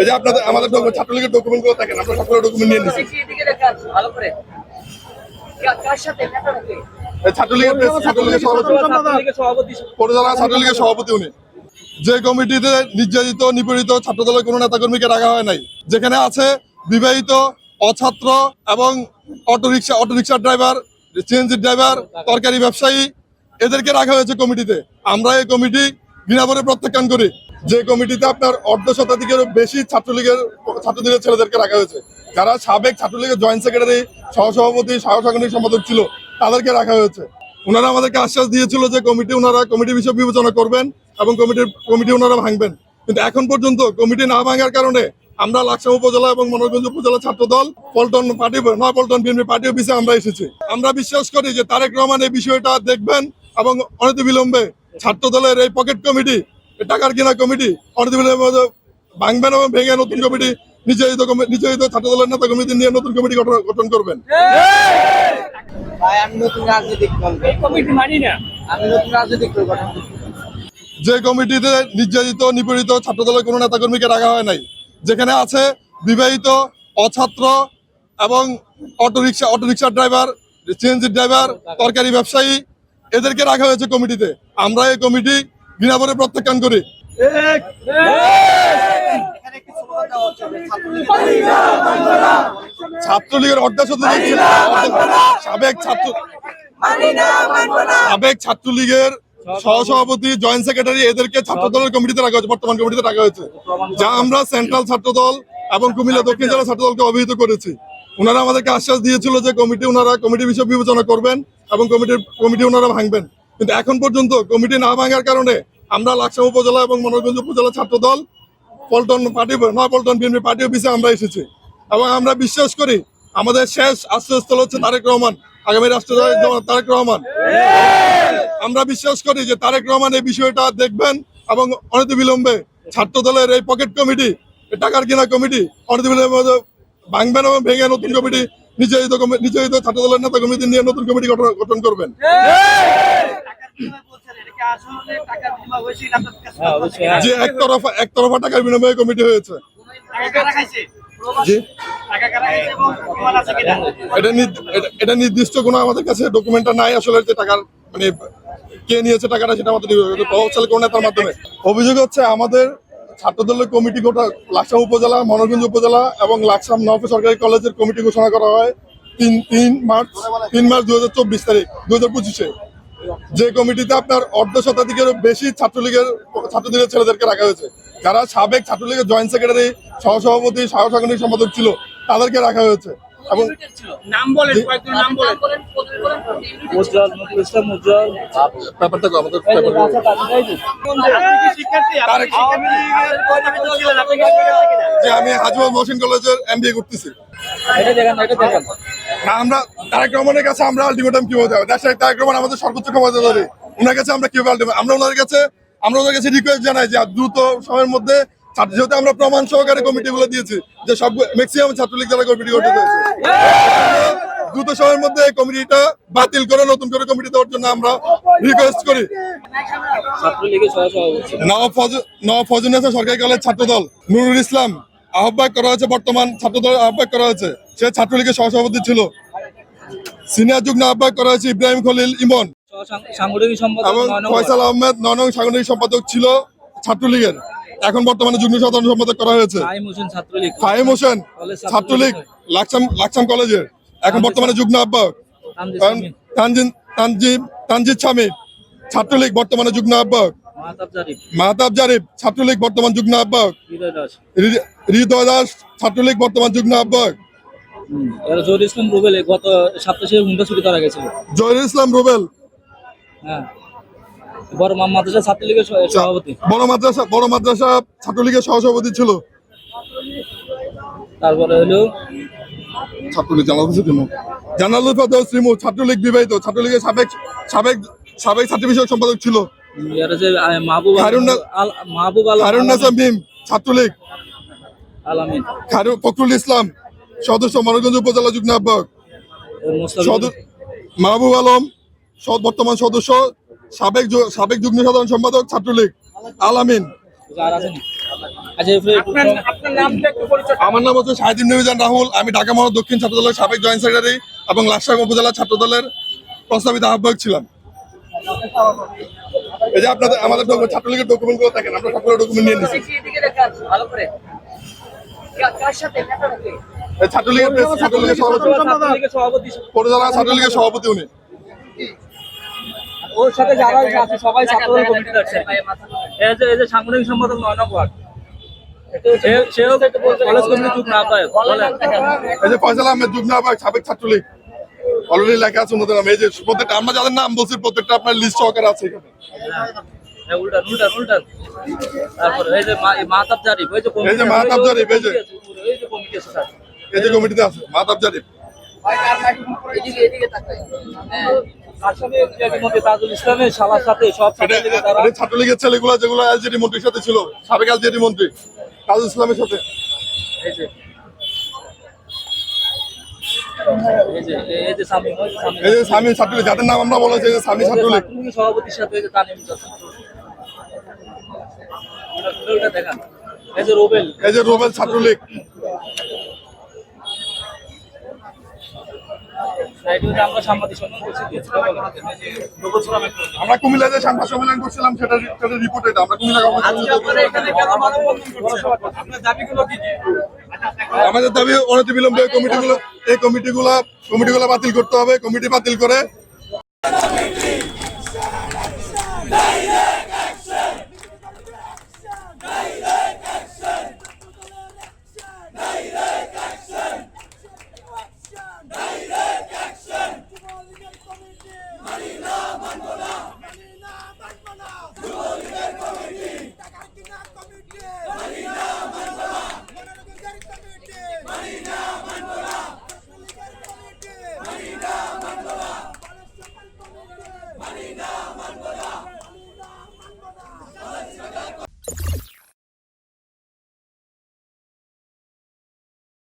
এই যে আপনাদের আমাদের ছাত্রলীগের ডকুমেন্টগুলো আমরা সবগুলো ডকুমেন্ট নিয়ে নিচ্ছি ছাত্রলীগের ছাত্রলীগের সভাপতি। পৌরজেলা ছাত্রলীগের সভাপতি। উনি। যে কমিটিতে নির্যাতিত নিপীড়িত ছাত্রদলের কোনো নেতাকর্মীকে রাখা হয় নাই যেখানে আছে বিবাহিত অছাত্র এবং অটোরিকশা অটোরিকশার ড্রাইভার সিএনজি ড্রাইভার তরকারি ব্যবসায়ী এদেরকে রাখা হয়েছে কমিটিতে। আমরা এই কমিটি ঘৃণাভরে প্রত্যাখ্যান করি। যে কমিটিতে আপনার অর্ধ শতাধিকেরও বেশি ছাত্রলীগের ছাত্রলীগের ছেলেদেরকে রাখা হয়েছে। যারা সাবেক ছাত্রলীগের জয়েন্ট সেক্রেটারি, সহসভাপতি সহ সাংগঠনিক সম্পাদক ছিল, তাদেরকে রাখা হয়েছে। ওনারা আমাদেরকে আশ্বাস দিয়েছিল যে কমিটি ওনারা কমিটি বিষয় বিবেচনা করবেন এবং কমিটির, কমিটি ওনারা ভাঙবেন। কিন্তু এখন পর্যন্ত কমিটি না ভাঙার কারণে আমরা লাকসাম উপজেলা এবং মনোরঞ্জন উপজেলা ছাত্র দল পল্টন পার্টি, নয়, পল্টন বিএনপি পার্টি অফিসে আমরা এসেছি। আমরা বিশ্বাস করি যে তারেক রহমান এই বিষয়টা দেখবেন এবং অনতিবিলম্বে ছাত্র দলের এই পকেট কমিটি টাকার কেনা কমিটি ভাঙবেন এবং ভেঙে নতুন কমিটি নিচেহিত কমি- নিচেহিত ছাত্র দলের নেতা কমিটি নিয়ে নতুন কমিটি গঠন গঠন করবেন। আমি নতুন রাজনৈতিক দল। এই কমিটি না। আমি নতুন রাজনৈতিক দল গঠন যে কমিটিতে নির্যাতিত নিপীড়িত ছাত্রদলের কোনো নেতাকর্মীকে রাখা হয় নাই যেখানে আছে বিবাহিত অছাত্র এবং অটোরিকশা অটোরিকশার ড্রাইভার সিএনজি ড্রাইভার তরকারি ব্যবসায়ী এদেরকে রাখা হয়েছে কমিটিতে। আমরা এই কমিটি ঘৃণাভরে প্রত্যাখ্যান করি। ছাত্রলীগের সাবেক ছাত্র সাবেক ছাত্রলীগের সহসভাপতি, জয়েন্ট সেক্রেটারি এদেরকে ছাত্র দলের কমিটিতে রাখা হয়েছে, বর্তমান কমিটিতে রাখা হয়েছে, যা আমরা সেন্ট্রাল ছাত্র দল এবং কুমিল্লা দক্ষিণ জেলা ছাত্র দলকে অভিহিত করেছি। ওনারা আমাদেরকে আশ্বাস দিয়েছিল যে কমিটি ওনারা কমিটি বিষয়ে বিবেচনা করবেন এবং কমিটির কমিটি ওনারা ভাঙবেন। কিন্তু এখন পর্যন্ত কমিটি না ভাঙার কারণে আমরা লাকসাম উপজেলা এবং মনোরঞ্জন উপজেলা ছাত্র দল, পল্টন পার্টি, নয়, পল্টন বিএনপি পার্টি অফিসে আমরা এসেছি। এবং আমরা বিশ্বাস করি আমাদের শেষ আশ্রয়স্থল হচ্ছে তারেক রহমান, আগামী রাষ্ট্রপতি তারেক রহমান। আমরা বিশ্বাস করি যে তারেক রহমান এই বিষয়টা দেখবেন এবং অনতিবিলম্বে ছাত্র দলের এই পকেট কমিটি টাকার কিনা কমিটি, অনতিবিলম্বে ভাঙবেন এবং ভেঙে নতুন কমিটি নিচেহিত কমি- নিচেহিত ছাত্র দলের নেতা কমিটি নিয়ে নতুন কমিটি গঠন করবেন। যে একতরফা একতরফা টাকার বিনিময়ে কমিটি হয়েছে। এটা নির্দিষ্ট কোনো আমাদের কাছে ডকুমেন্টটা নাই আসলে যে টাকার মানে কে নিয়েছে টাকাটা সেটা আমাদের প্রভাবশালী কোনো নেতার মাধ্যমে। অভিযোগ হচ্ছে আমাদের ছাত্রদলের কমিটি গোটা লাকসাম উপজেলা মনোরগঞ্জ উপজেলা এবং লাকসাম নব সরকারি কলেজের কমিটি ঘোষণা করা হয় তিন তিন মার্চ তিন মার্চ দু হাজার চব্বিশ তারিখ দু হাজার পঁচিশে। যে কমিটিতে আপনার অর্ধ শতাধিকের বেশি ছাত্রলীগের ছাত্রলীগের ছেলেদেরকে রাখা হয়েছে। যারা সাবেক ছাত্রলীগের জয়েন্ট সেক্রেটারি, সহসভাপতি সহ সাংগঠনিক সম্পাদক ছিল, তাদেরকে রাখা হয়েছে। এবং নাম বলেন কয়েকজন নাম বলেন। ইসলাম ব্যাপারটা আমাদের ব্যাপারটা আপনি কি শিক্ষার্থী? আপনি কি আওয়ামী লীগের পরিচিত ছিলেন আপনি কি শিক্ষার্থী? কিনা যে আমি মহসিন কলেজের এমবিএ করতেছি। এটা দেখেন এটা দেখেন। না আমরা তারেক রহমানের কাছে আমরা আলটিমেটাম কীভাবে দেবো? দেশের তারেক রহমান আমাদের সর্বোচ্চ ক্ষমতাধারী ওনার কাছে আমরা কীভাবে ultimatum- আমরা ওনার কাছে আমরা ওনার কাছে রিকোয়েস্ট জানাই যে দ্রুত সময়ের মধ্যে ছাত্র- যেহেতু আমরা প্রমাণ সহকারে কমিটিগুলো দিয়েছি যে সব ম্যাক্সিমাম ছাত্রলীগ যারা কমিটি গঠিত হয়েছে দ্রুত সময়ের মধ্যে এই কমিটিটা বাতিল করে নতুন করে কমিটি দেওয়ার জন্য আমরা রিকোয়েস্ট করি। ছাত্রলীগের সহসভাপতি। নওয়াব ফজ- নওয়াব সরকারি কলেজ ছাত্রদল নুরুল ইসলাম। আহ্বায়ক করা হয়েছে বর্তমান ছাত্রদল আহ্বায়ক করা হয়েছে। সে ছাত্রলীগের সহসভাপতি ছিল। সিনিয়র যুগ্ম আহ্বায়ক করা হয়েছে ইব্রাহিম খলিল ইমন। সহ- সাংগঠনিক সম্পাদক এবং। ফয়সাল আহমেদ ননং সাংগঠনিক সম্পাদক ছিল ছাত্রলীগের। এখন বর্তমানে যুগ্ম সাধারণ সম্পাদক করা হয়েছে। ফাহিম হোসেন ছাত্রলীগ। লাকসাম লাকসাম কলেজের। এখন বর্তমানে যুগ্ম আহ্বায়ক। তানজিন তানজিম তানজিদ স্বামী ছাত্রলীগ বর্তমানে যুগ্ম আহ্বায়ক। মাহতাব জারিফ। ছাত্রলীগ বর্তমান যুগ্ম আহ্বায়ক। হৃদয় দাস। ছাত্রলীগ বর্তমান যুগ্ম আহ্বায়ক। জহির ইসলাম রুবেল গত সপ্তাহে হুন্ডা ছুটি করা গেছিল। জহির ইসলাম রুবেল। হ্যাঁ। বড় মাদ্রাসা ছাত্রলীগের সভাপতি। বড় মাদ্রাসা বড় মাদ্রাসা ছাত্রলীগের সহসভাপতি ছিল। তারপরে হলো ছাত্রলীগ জানাল জানালুল ফেরদৌস রিমু ছাত্রলীগ বিবাহিত। ছাত্রলীগের সাবেক সাবেক সাবেক ছাত্র বিষয়ক সম্পাদক ছিল। মাহবুব মাহবুব ছাত্রলীগ। আলামিন। ফখরুল ইসলাম সদস্য মানগঞ্জ উপজেলা যুগ্ম আহ্বায়ক। মাহবুব আলম বর্তমান সদস্য সাবেক সাবেক যুগ্ম সাধারণ সম্পাদক ছাত্রলীগ আলামিন। আচ্ছা এরপরে একটু আপনার নামটা একটু পরিচয় আমার নাম হচ্ছে শাহিদিন নবীজান রাহুল। আমি ঢাকা মহানগর দক্ষিণ ছাত্র দলের সাবেক জয়েন্ট সেক্রেটারি এবং লাকসাম উপজেলা ছাত্র দলের প্রস্তাবিত আহ্বায়ক ছিলাম। এই যে আপনাদের আমাদের ছাত্রলীগের ডকুমেন্টগুলো দেখেন আমরা সবগুলো ডকুমেন্ট নিয়ে নিচ্ছি ছাত্রলীগের ছাত্রলীগের সভাপতি। ছাত্রলীগের সভাপতি উনি। ওর সাথে যারা আছে সবাই ছাত্রদল কমিটিতে আছে। এই যে এই যে সাংগঠনিক সম্পাদক নয়নক ওয়ার্ড সে- সেও কলেজ কমিটি না পায় এই যে ফয়সাল আহমেদ যুগ্ম আহ্বায়ক সাবেক ছাত্রলীগ অলরেডি লেখা আছে ওনাদের নাম এই যে প্রত্যেকটা আমরা যাদের নাম বলছি প্রত্যেকটা আপনার লিস্ট সহকারে আছে এখানে হ্যাঁ, উল্টান উল্টান উল্টান তারপরে এই যে মাহতাব জারিফ ওই যে এই যে মাহতাব জারিফ, এই যে। এই যে কমিটি আছে এই যে কমিটিতে আছে মাহতাব জারিফ এদিকে এদিকে তাকাই হ্যাঁ ছাত্রলীগের ছেলেগুলো যেগুলো এলজেডি মন্ত্রীর সাথে ছিল সাবেক এলজেডি মন্ত্রী ইসলামের সাথে। এই যে। স্বামী ছাত্রলীগ যাদের নাম আমরা বলেছি যে স্বামী ছাত্রলীগ। সভাপতির সাথে এই যে এই যে রোবেল ছাত্রলীগ। আমরা কুমিল্লায় যে সংবাদ সম্মেলন করছিলাম সেটা সেটা রিপোর্ট এটা আমরা কুমিল্লা আমাদের দাবি অনতি বিলম্বে এই কমিটিগুলো এই কমিটিগুলো কমিটিগুলো বাতিল করতে হবে কমিটি বাতিল করে